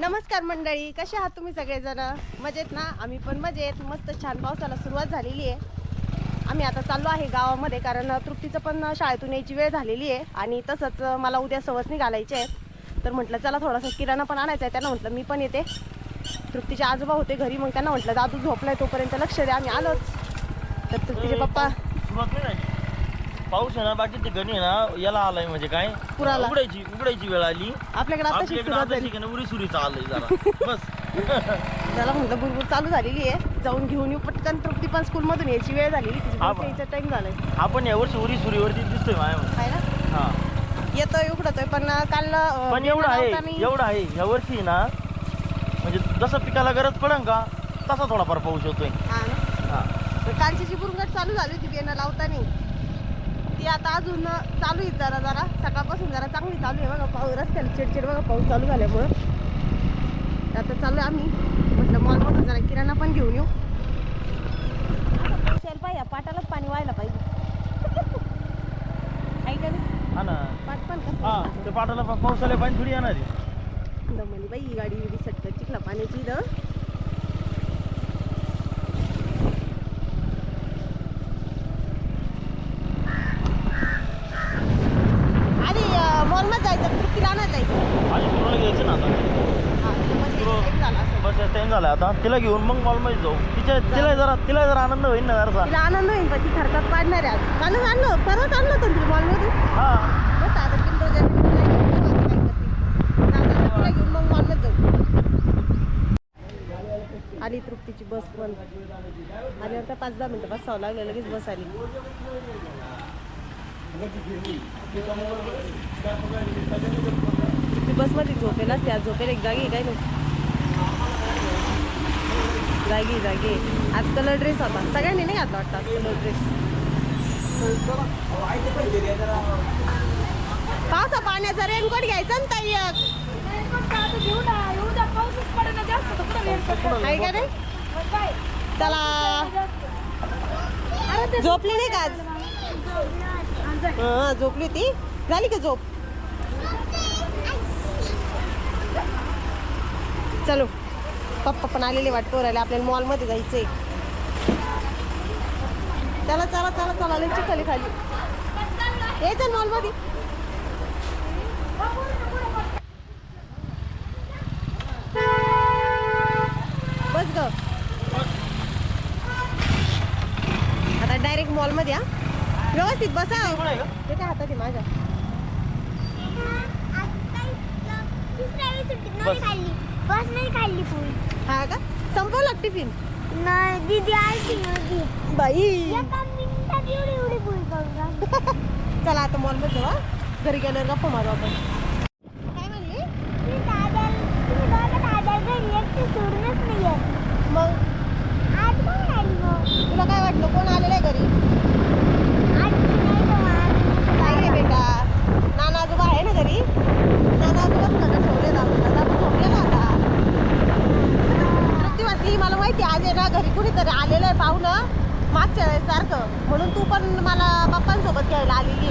नमस्कार मंडळी कसे आहात तुम्ही सगळेजण? मजेत ना? आम्ही पण मजेत. मस्त छान पावसाला सुरुवात झालेली आहे. आम्ही आता चाललो आहे गावामध्ये कारण तृप्तीचं पण शाळेतून यायची वेळ झालेली आहे आणि तसंच मला उद्या सवसनी घालायचे आहेत तर म्हटलं चला थोडासा किराणा पण आणायचा आहे. त्यांना म्हटलं मी पण येते. तृप्तीचे आजोबा होते घरी मग त्यांना म्हटलं दादू झोपलाय तोपर्यंत लक्ष द्या आम्ही आलोच. तर तृप्तीचे पप्पा पाऊस आहे ना बाकी ते गणी आहे ना याला आलाय म्हणजे काय? पुराला. उघडायची उघडायची वेळ आली. आपल्याकडे आता आपल्याकडे सुरुवात आता झाली. शिकणं उरी सुरीचा आलंय जरा. बस. त्याला म्हटलं बुरबुर चालू झालेली आहे. जाऊन घेऊन येऊ. पटकन तृप्ती पण स्कूलमधून यायची वेळ झालेली. तिची हा बस बा. यायचा टाइम झालाय. आपण यावर्षी उरी सुरीवरती दिसतोय माझ्या आहे ना? हा. येतोय उघडतोय पण काल अं, पण एवढं आहे लावताना- एवढं आहे. यावर्षी ना म्हणजे जसं पिकाला गरज पडन का तसा थोडाफार पाऊस होतोय हा ना? हा. कालची जी बुरंगट चालू झाली होती बियाणं लावताना ती आता अजून चालू आहे जरा जरा. सकाळपासून जरा चांगली चालू आहे बघा पाऊस रस्त्याला चिडचिड बघा पाऊस चालू झाल्यामुळं. आता चालू आम्ही. म्हटलं मॉलमधून जरा किराणा पण घेऊन येऊ. शेल पाहिजे पाटालाच पाणी व्हायला पाहिजे. हा ना. पाट पण हा का पाटाला पा- पावसाला पाणी थोडी येणार आहे. दमली बाई ही गाडी बिडी सटकत चिखला पाण्याची इथं आणि मॉलमध्ये जायचं तृप्ती राहणार जायचं आणि तुला घ्यायचं ना आता हा, म्हणजे time झाला असेल. बस टाइम झाला आता. तिला घेऊन मग मॉलमध्ये जाऊ. तिच्या तिला जरा तिला जरा आनंद होईल ना जरा तिला आनंद होईल पण ती थरकाप काढणार आहे आज. कालच आणलं परत आणलं होतं तिला मॉलमध्ये हा. बस आता किंडर तिला घेऊन मग मॉलमध्ये जाऊ. आली तृप्तीची बस पण. आल्यावर त्या पाच दहा मिनटं बसावं लागलं लगेच बस आली. ती बसमध्ये झोपेल असते आज झोपेल एक जागी आहे काय नाही. जागी जागी. आज कलर ड्रेस होता. सगळ्यांनी नाही घातला वाटतं आज कलर ड्रेस पावसा पाण्याचा रेनकोट घ्यायचा ना ताई काय का नाही चला. झोपली नाही का आज? हा झोपली ती झाली का झोप? चलो. पप्पा पण आलेले वाटतो राहिले आपल्याला मॉलमध्ये जायचंय. चला चला चला चला लय चिखली खाली. यायचं मॉलमध्ये बस ग. आता डायरेक्ट मॉलमध्ये हा. व्यवस्थित बसा. आहे? ते काय हातात आहे माझ्या? बस. बस नाही खाल्ली पोळी हा का? संपवला टिफिन नाही दीदी मध्ये बाई. एका मिनिटात एवढी एवढी पोळी करून चला आता मॉलमध्ये जाऊ हा. घरी गेल्यावर गप्पा मारू आपण काय म्हणली तुम्ही दादा तुम्ही दोघं दादा घरी एकटे सोडूनच नाही येत मग आज कोण आली मग तुला काय वाटलं कोण आलेलं आहे घरी आज नाही तर मग नाही रे बेटा नाना आजोबा आहे ना घरी नाना आजोबा सगळं ठेवले दादा दादा झोपलेला आता तृप्ती वाटली मला माहिती आज आहे ना घरी कुणीतरी आलेलं आहे पाहुणं मागच्या वेळेस सारखं म्हणून तू पण मला पप्पांसोबत घ्यायला आलेली.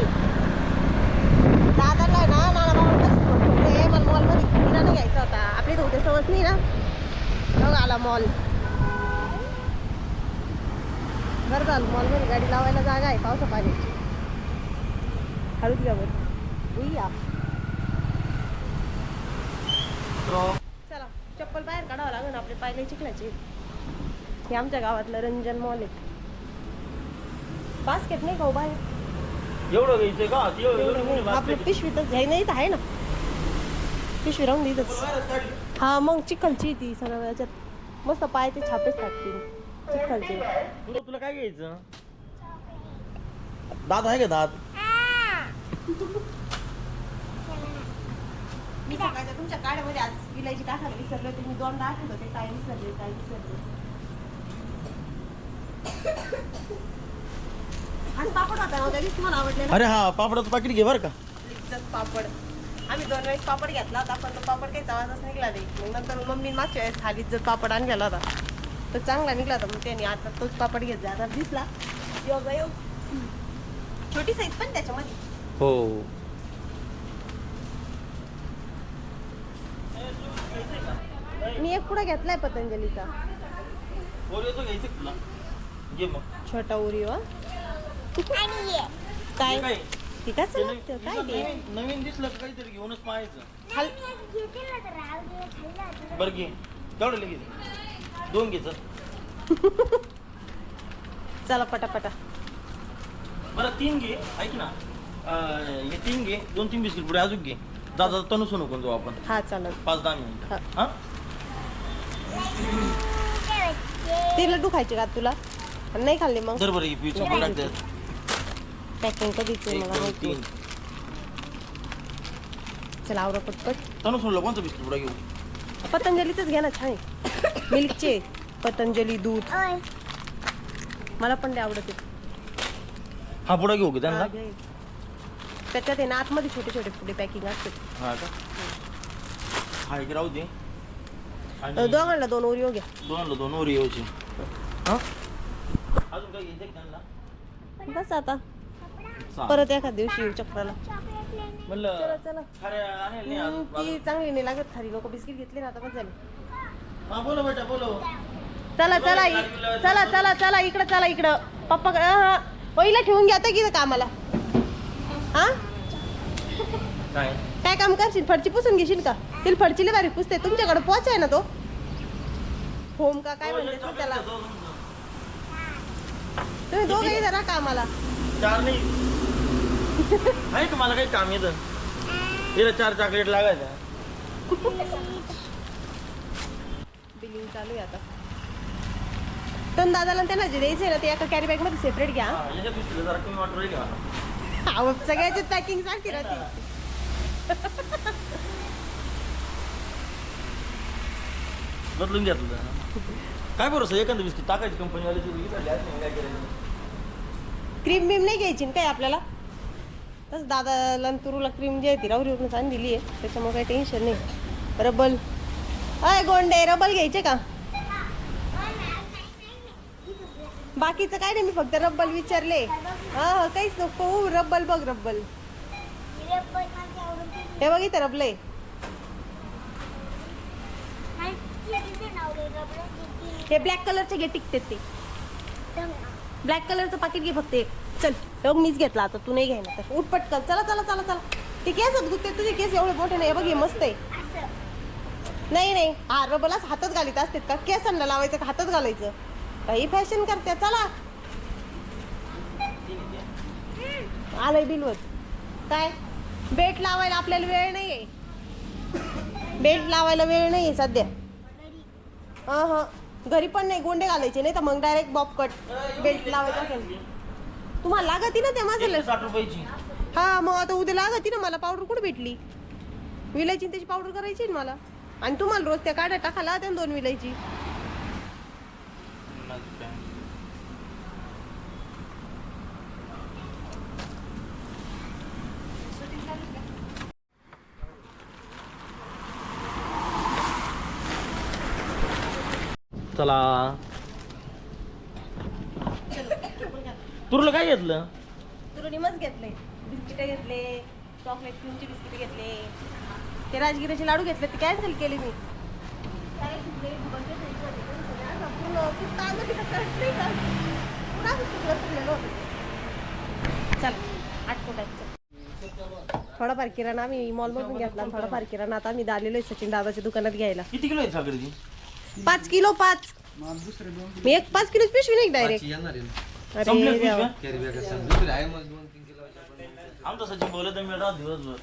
दादाला आहे ना नाना बाबा मला मॉलमध्ये किराणा घ्यायचा होता. आपली तर उद्या सवस नाही ना? मग आला मॉल बरं झालं मॉलमध्ये गाडी लावायला जागा आहे पावसा पाण्याची हळूच घ्या बरं. या. चला चप्पल बाहेर काढावं लागेल आपले पायले चिखलाचे. हे आमच्या गावातलं रंजन मॉल आहे. बास्केट नाही का हो बाहेर एवढं घ्यायचंय का? ते एवढं- एवढं नाही. आपलं basket. पिशवीतच घ्याय नाही तर आहे ना. पिशवी राहून देतच. हा मग चिखलची ती सगळ्या याच्यात. मस्त पायाचे छापेच टाकतील चिखलचे. तुला तुला काय घ्यायचं? दात आहे का दात? मी सकाळच्या तुमच्या गाड्यामध्ये आज इलायची टाकायला विसरले होते. मी दोन दाखवत होते काय विसरले काय विसरले. आज पापड होता ना त्या दिवशी मला आवडलेला. अरे हा पापडाचं पाकिट घे बरं का. पापड. आम्ही दोन वेळेस पापड घेतला होता पण तो पापड काही चवाचाच निघला नाही. मग नंतर मम्मी मागच्या वेळेस हा लिज्जत पापड आणलेला होता तो चांगला निघला होता. मग त्याने आता तोच पापड घेतला आता दिसला. योग योग छोटी साईज पण त्याच्यामध्ये. हो. मी एक पुढे घेतलाय पतंजलीचा. घ्यायचं तुला? घे मग. छोटा ओरिओ. आणि ये काय? काय? ती कसं ते लागतं? काय नवीन- ते? नवीन नवीन दिसलं का काहीतरी घेऊनच पाहायचं. तर दे खाल्लं बरं घे. लगेच दोन घे चल. चला पटापटा. बरं तीन घे. ऐक ना. अं, हे तीन घे. दोन तीन बिस्किट पुढे अजून घे. दादा तनु सुनू कोण जाऊ आपण? हा चालेल. पाच दहा मिनिट. हा. हा. ते लड्डू खायचे का तुला? नाही खाल्ले मग? दर बरं ही पिऊचं. पॅकिंग कधीच आहे मला माहिती चला आवरा पटपट. तनु सुनलं कोणतं बिस्किट पुढे घेऊ? पतंजलीच घ्या ना छान आहे. मिल्कचे. पतंजली दूध. मला पण ते आवडते. हा पुढे घेऊ का त्यांना? हा. त्याच्यात आहे ना आतमध्ये छोटे छोटे पुढे पॅकिंग असते. हा का? हा एक राहू दे. आणि दोघांना दोन ओरिओ घ्या. दोन दोन ओरिओचे. हा? अजून काही घ्यायचं का त्यांना? बस आता. परत एखाद दिवशी येऊ चक्राला. चॉकलेट लेणे म्हणलं चला चला. खरे आणेल नाही हम्म, अजून. ती चांगली नाही लागत खाली लोक बिस्किट घेतली ना आता बस झाली? हा बोलो बेटा बोलो. चला चला इ- चला चला चला इकडं चला इकडं. पप्पा पहिला ठेवून घ्या आता की कामाला. हा? काय? काय काम करशील? फडची पुसून घेशील का? तिला फडचीला बारीक पुसते. तुमच्याकडे पोच आहे ना तो? होम का काय म्हणते तू त्याला तुम्ही दोघं इथं राहा कामाला. चार नाही. आहे का मला काही काम येतं तिला चार चॉकलेट लागायचं बिलिंग चालू आहे आता. तर दादाला त्यांना जे द्यायचं आहे ना ते एका कॅरी बॅगमध्ये सेपरेट घ्या. हा, याच्या पिशवीला जरा कमी वाटू राहील का? अहो, सगळ्याची पॅकिंग सारखी राहते. बदलून घ्या तुझा. काय बरोबर एखादं बिस्किट टाकायची कंपनीवाले काय करायचं. क्रीम बीम नाही घ्यायची ना काय आपल्याला? तसं दादाला आणि तुरूला क्रीम जी आहे ती राहुरीवरून आणून दिली आहे. त्याच्यामुळे काही टेन्शन नाही. रबल. अय गोंडे रबल घ्यायचे का? बाकीचं काय नाही मी फक्त रब्बल विचारले. हा हा, काहीच नको. रब्बल बघ रब्बल हे बघ इथं रबले माझी नाव रे रबर किती हे ब्लॅक कलरचे घे टिकते ते. ब्लॅक कलरचं पाकिट घे फक्त एक. चल बघ मीच घेतला आता तू नाही घ्यायला तर उठ पटकन चला चला चला चला. ते केस आहेत गुत्ते तुझे केस एवढे मोठे नाही. बघ हे मस्त आहे. नाही नाही. हा रबलाच हातात घालीत असतात का? केसांना लावायचं का? हातात घालायचं. काही फॅशन करते चला. आलंय बिलवत. काय? बेट लावायला आपल्याला वेळ नाहीये. बेट लावायला वेळ नाहीये सध्या. हा हा. घरी पण नाही गोंडे घालायचे नाही तर मग डायरेक्ट बॉब कट बेल्ट लावायचं असेल. तुम्हाला लागती ना त्या साठ रुपयाची. हा मग आता उद्या लागती ना मला पावडर कुठे भेटली? विलायची त्याची पावडर करायची ना मला. आणि तुम्हाला रोज त्या काड्या टाकायला त्या दोन विलायची. चला. तुला काय घेतलं? तुरुनी मस्त घेतले. बिस्किट घेतले चॉकलेट क्रीमचे बिस्किट घेतले. ते राजगिराचे लाडू घेतले ते कॅन्सल केले मी. चल थोडाफार किराणा आम्ही मॉलमधून घेतला थोडाफार किराणा. आता आम्ही आलेलो आहे सचिन दादाच्या दुकानात घ्यायला. किती किलो आहे पाच किलो पाच. मी एक पाच किलो पिशवी नाही डायरेक्ट संपले अरे देवा. आमचा सचिन बोलत तर मी राहत दिवसभर.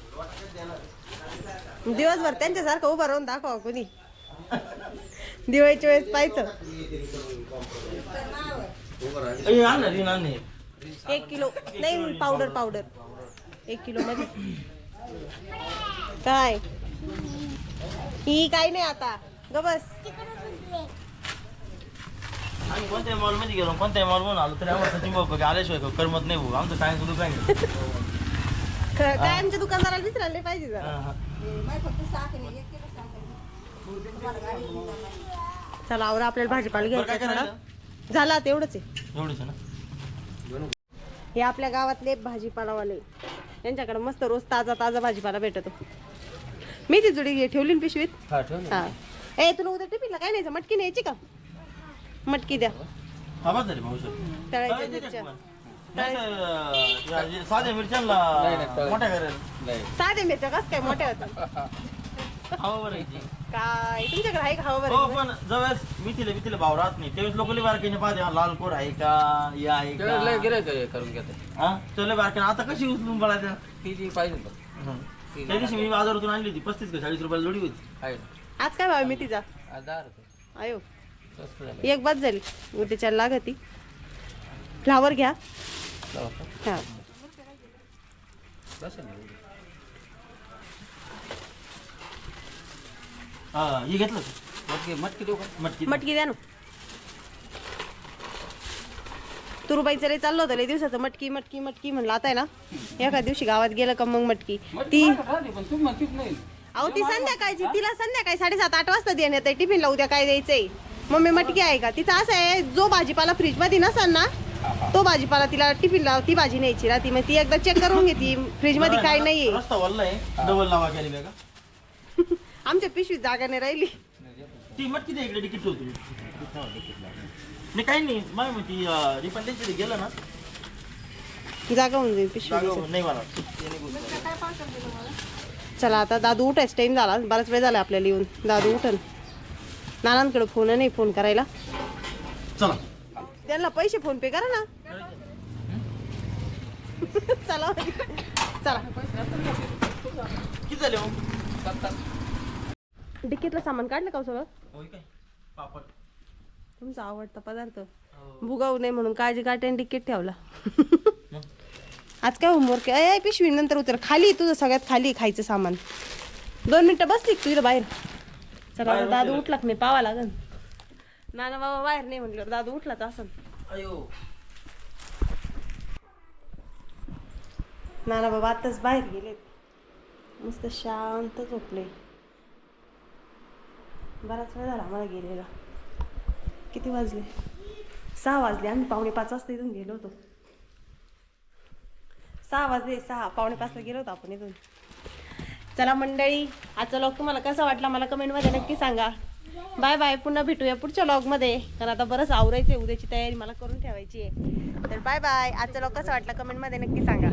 दिवसभर त्यांच्यासारखं उभं राहून दाखवा कोणी. दिवाळीच्या वेळेस पाहायचं. ए, आण ना रीन आण ना. एक. एक किलो नाही पावडर पावडर एक किलो मध्ये. काय? ही काही नाही आता. ग बस. आम्ही कोणत्याही मॉलमध्ये गेलो कोणत्याही मॉल म्हणून आलो तरी आम्हाला सचिन भाऊ का आल्याशिवाय करमत नाही भाऊ. आमचं काय सुरू काय. क- काय आमच्या दुकानदाराला विचारायला पाहिजे जरा. चला आवरा आपल्याला भाजीपाला घ्यायचा थोडा. झाला तेवढंच आहे. एवढंच आहे ना? हे आपल्या गावातले भाजीपालावाले. त्यांच्याकडे मस्त रोज ताजा ताजा भाजीपाला भेटतो. मी ती जुडी घे- ठेवली ना पिशवीत? हा ए तुला उद्या टिफिनला काय न्यायचं? मटकी न्यायची का? मटकी द्या. हा बस झाली भाऊ तळायच्या तळायचे मिरच्या. या साध्या मिरच्यांना. मोठ्या साधे मिरच्या कस काय मोठ्या होतात? हवा बरं. काय तुमच्याकडे आहे का हवं हो बरं पण जवळच मिथिले मिथिले भाव राहत नाही. त्यावेळेस लोक बारकाईने पाहते हा, लाल कोर आहे का हे आहे का? करून घेते. हा? चले बारकाईने आता कशी उचलून पळायच्या ती जी पाहिजे तर त्या दिवशी मी बाजारातून आणली होती पस्तीस का चाळीस रुपयाला जोडी होती. आहे ना. आज काय भाव मी तिचा आज दहा रुपये. एक बाद झाली. उद्याच्या लागती. फ्लावर घ्या? हा. हा हे घेतलं? मटकी मटकी देऊ का? मटकी मटकी द्या ना. तुरुबाईचं लय चाललं होतं लय दिवसाचं मटकी मटकी मटकी म्हणलं. आता आहे ना एका दिवशी गावात गेलं का मग मटकी. मटकी ती राहते, अहो ती संध्याकाळची तिला संध्याकाळी साडेसात आठ वाजता देण्यात आहे टिफिनला उद्या काय द्यायचंय? मम्मी मटकी आहे का? तिचं असं आहे जो भाजीपाला फ्रीजमध्ये नसेल ना तो भाजीपाला तिला टिफिनला ती भाजी न्यायची ना ती मग ती एकदा चेक करून घेते फ्रीजमध्ये काय नाहीये. रस्ता वल्ला आहे. डबल लावा आमच्या पिशवीत जागा नाही राहिली. ती मटकी दे इकडे तिकीट होती नाही काही नाही. माय मग ती रिफंड गेलं ना. जागा होऊन जाईल पिशवी जागा नाही मला ते नाही बोलतो. चला आता दादू उठायचा. टाइम झाला. बराच वेळ झाला आपल्याला येऊन. दादू उठन. नानांकडे फोन नाही फोन करायला. चला. त्यांना पैसे फोन पे करा ना. चला. चला. किती झाले मग डिक्कीतलं सामान काढलं का हो सगळं? होय काय? पापड. तुमचा आवडता पदार्थ. भुगावू नये म्हणून काळजी काट्याने डिक्कीत ठेवला. मग? आज काय होमवर्क आहे? पिशवी नंतर उतर. खाली तुझं सगळ्यात खाली खायचं सामान. दोन मिनिटं बसली का तू इथं बाहेर. चला आता दादू उठला का नाही पावा लागन. नाना बाबा बाहेर नाही म्हटलं दादू उठलाच असं अयो. नाना बाबा आताच बाहेर गेलेत. मस्त शांत झोपले. बराच वेळ झाला मला गेलेला. किती वाजले? सहा वाजले. आम्ही पावणे पाच वाजता इथून गेलो होतो. सहा वाजले सहा पावणे पाचला गेलो होतो आपण इथून. चला मंडळी आजचा लॉग तुम्हाला कसा वाटला मला कमेंटमध्ये नक्की सांगा. बाय बाय पुन्हा भेटूया पुढच्या लॉगमध्ये कारण आता बरंच आवरायचं आहे उद्याची तयारी मला करून ठेवायची आहे तर बाय बाय आजचा लॉग कसा वाटला कमेंटमध्ये नक्की सांगा.